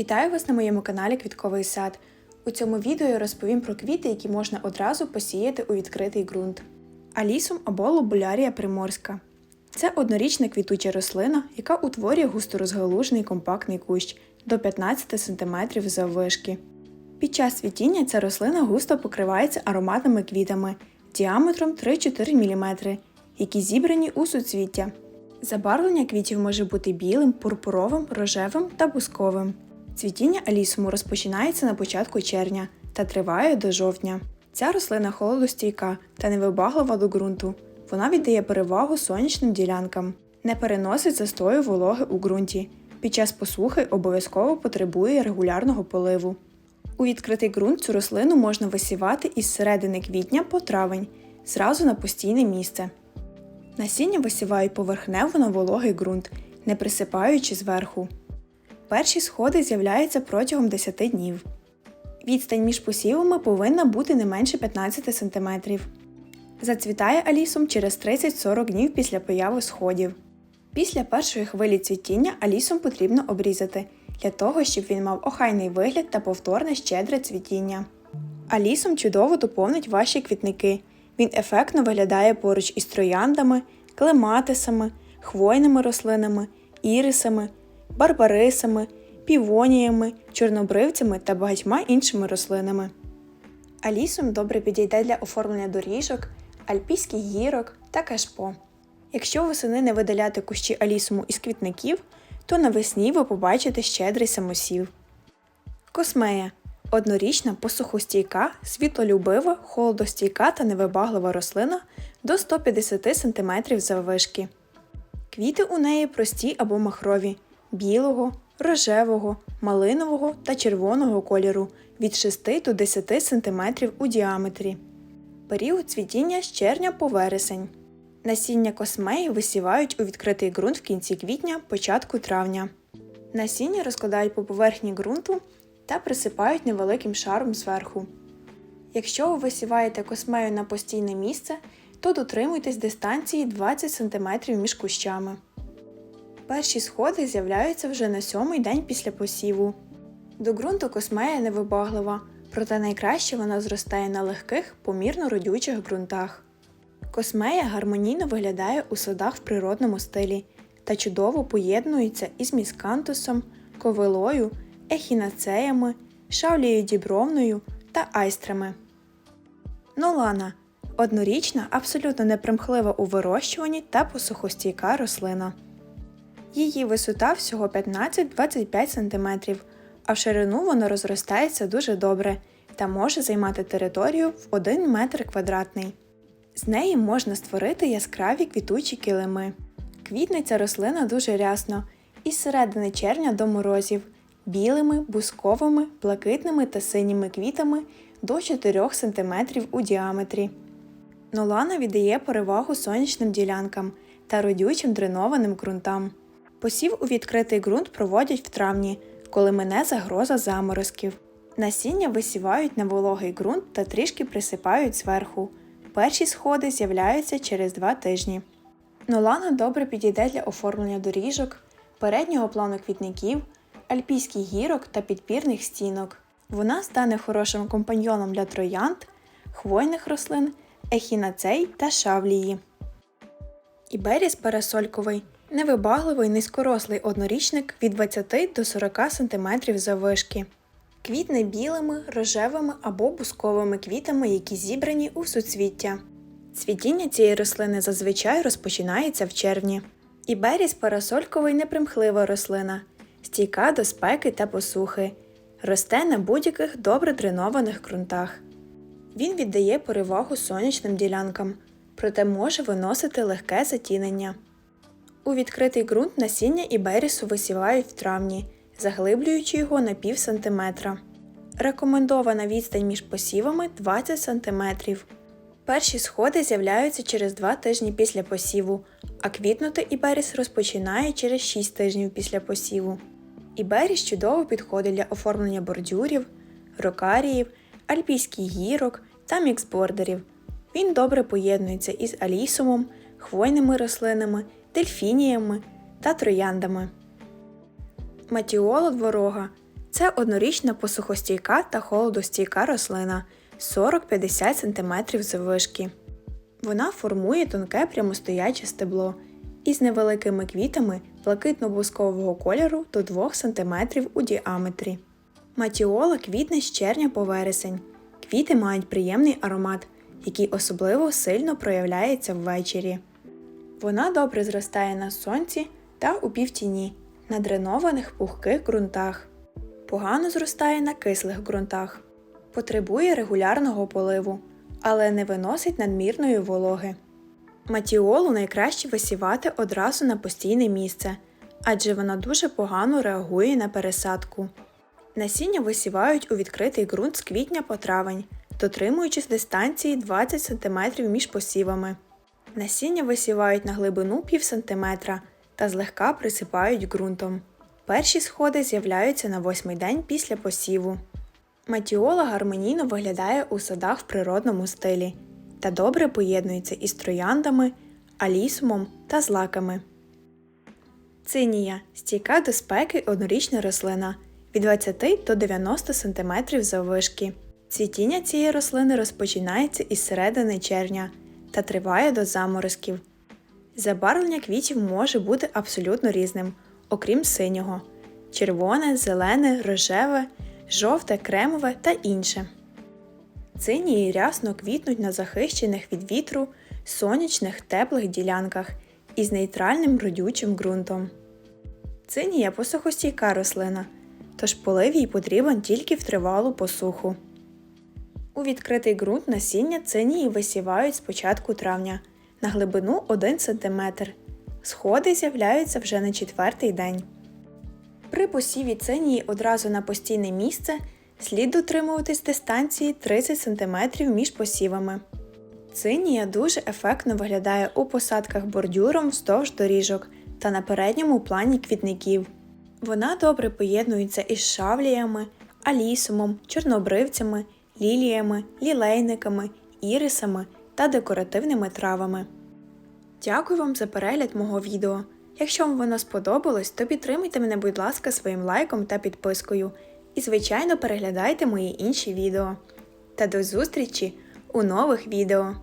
Вітаю вас на моєму каналі Квітковий сад. У цьому відео я розповім про квіти, які можна одразу посіяти у відкритий ґрунт. Алісум або лобулярія приморська. Це однорічна квітуча рослина, яка утворює густорозгалужений компактний кущ до 15 см заввишки. Під час цвітіння ця рослина густо покривається ароматними квітами діаметром 3-4 мм, які зібрані у суцвіття. Забарвлення квітів може бути білим, пурпуровим, рожевим та бусковим. Цвітіння алісуму розпочинається на початку червня та триває до жовтня. Ця рослина холодостійка та невибаглива до ґрунту. Вона віддає перевагу сонячним ділянкам, не переносить застою вологи у ґрунті. Під час посухи обов'язково потребує регулярного поливу. У відкритий ґрунт цю рослину можна висівати із середини квітня по травень, зразу на постійне місце. Насіння висівають поверхнево на вологий ґрунт, не присипаючи зверху. Перші сходи з'являються протягом 10 днів. Відстань між посівами повинна бути не менше 15 см. Зацвітає алісом через 30-40 днів після появи сходів. Після першої хвилі цвітіння алісом потрібно обрізати для того, щоб він мав охайний вигляд та повторне щедре цвітіння. Алісом чудово доповнить ваші квітники. Він ефектно виглядає поруч із трояндами, клематисами, хвойними рослинами, ірисами, барбарисами, півоніями, чорнобривцями та багатьма іншими рослинами. Алісом добре підійде для оформлення доріжок, альпійських гірок та кашпо. Якщо восени не видаляти кущі алісуму із квітників, то навесні ви побачите щедрий самосів. Космея однорічна посухостійка, світлолюбива, холодостійка та невибаглива рослина до 150 см заввишки. Квіти у неї прості або махрові, білого, рожевого, малинового та червоного кольору від 6 до 10 см у діаметрі. Період цвітіння з червня по вересень. Насіння космеї висівають у відкритий ґрунт в кінці квітня, початку травня. Насіння розкладають по поверхні ґрунту та присипають невеликим шаром зверху. Якщо ви висіваєте космею на постійне місце, то дотримуйтесь дистанції 20 см між кущами. Перші сходи з'являються вже на сьомий день після посіву. До ґрунту космея невибаглива, проте найкраще вона зростає на легких, помірно родючих ґрунтах. Космея гармонійно виглядає у садах в природному стилі та чудово поєднується із міскантусом, ковилою, ехінацеями, шавлією дібровною та айстрами. Нолана однорічна, абсолютно непримхлива у вирощуванні та посухостійка рослина. Її висота всього 15-25 см, а в ширину вона розростається дуже добре та може займати територію в 1 метр квадратний. З неї можна створити яскраві квітучі килими. Квітне ця рослина дуже рясно, із середини червня до морозів, білими, бусковими, блакитними та синіми квітами до 4 см у діаметрі. Нолана віддає перевагу сонячним ділянкам та родючим дренованим ґрунтам. Посів у відкритий ґрунт проводять в травні, коли мине загроза заморозків. Насіння висівають на вологий ґрунт та трішки присипають зверху. Перші сходи з'являються через 2 тижні. Нолана добре підійде для оформлення доріжок, переднього плану квітників, альпійських гірок та підпірних стінок. Вона стане хорошим компаньйоном для троянд, хвойних рослин, ехінацей та шавлії. Іберіс парасольковий невибагливий низькорослий однорічник від 20 до 40 см заввишки. Квітне білими, рожевими або бусковими квітами, які зібрані у суцвіття. Цвітіння цієї рослини зазвичай розпочинається в червні. Іберіс парасольковий непримхлива рослина, стійка до спеки та посухи, росте на будь-яких добре дренованих ґрунтах. Він віддає перевагу сонячним ділянкам, проте може виносити легке затінення. У відкритий ґрунт насіння іберісу висівають в травні, заглиблюючи його на пів сантиметра. Рекомендована відстань між посівами 20 см. Перші сходи з'являються через 2 тижні після посіву, а квітнути іберіс розпочинає через 6 тижнів після посіву. Іберіс чудово підходить для оформлення бордюрів, рокаріїв, альпійських гірок та міксбордерів. Він добре поєднується із алісумом, хвойними рослинами, дельфініями та трояндами. Матіола дворога Це однорічна посухостійка та холодостійка рослина 40-50 см заввишки. Вона формує тонке прямостояче стебло із невеликими квітами блакитно-бускового кольору до 2 см у діаметрі. Матіола квітне з червня по вересень. Квіти мають приємний аромат, який особливо сильно проявляється ввечері. Вона добре зростає на сонці та у півтіні, на дренованих пухких ґрунтах. Погано зростає на кислих ґрунтах. Потребує регулярного поливу, але не виносить надмірної вологи. Матіолу найкраще висівати одразу на постійне місце, адже вона дуже погано реагує на пересадку. Насіння висівають у відкритий ґрунт з квітня по травень, дотримуючись дистанції 20 см між посівами. Насіння висівають на глибину пів сантиметра та злегка присипають ґрунтом. Перші сходи з'являються на восьмий день після посіву. Матіола гармонійно виглядає у садах в природному стилі та добре поєднується із трояндами, алісумом та злаками. Цинія стійка до спеки однорічна рослина від 20 до 90 см заввишки. Цвітіння цієї рослини розпочинається із середини червня та триває до заморозків. Забарвлення квітів може бути абсолютно різним, окрім синього червоне, зелене, рожеве, жовте, кремове та інше. Цинії рясно квітнуть на захищених від вітру, сонячних теплих ділянках із нейтральним родючим ґрунтом. Цинія посухостійка рослина, тож полив їй потрібен тільки в тривалу посуху. У відкритий ґрунт насіння цинії висівають з початку травня на глибину 1 см. Сходи з'являються вже на четвертий день. При посіві цинії одразу на постійне місце слід дотримуватись дистанції 30 см між посівами. Цинія дуже ефектно виглядає у посадках бордюром вздовж доріжок та на передньому плані квітників. Вона добре поєднується із шавліями, алісумом, чорнобривцями, ліліями, лілейниками, ірисами та декоративними травами. Дякую вам за перегляд мого відео. Якщо вам воно сподобалось, то підтримайте мене, будь ласка, своїм лайком та підпискою. І, звичайно, переглядайте мої інші відео. Та до зустрічі у нових відео!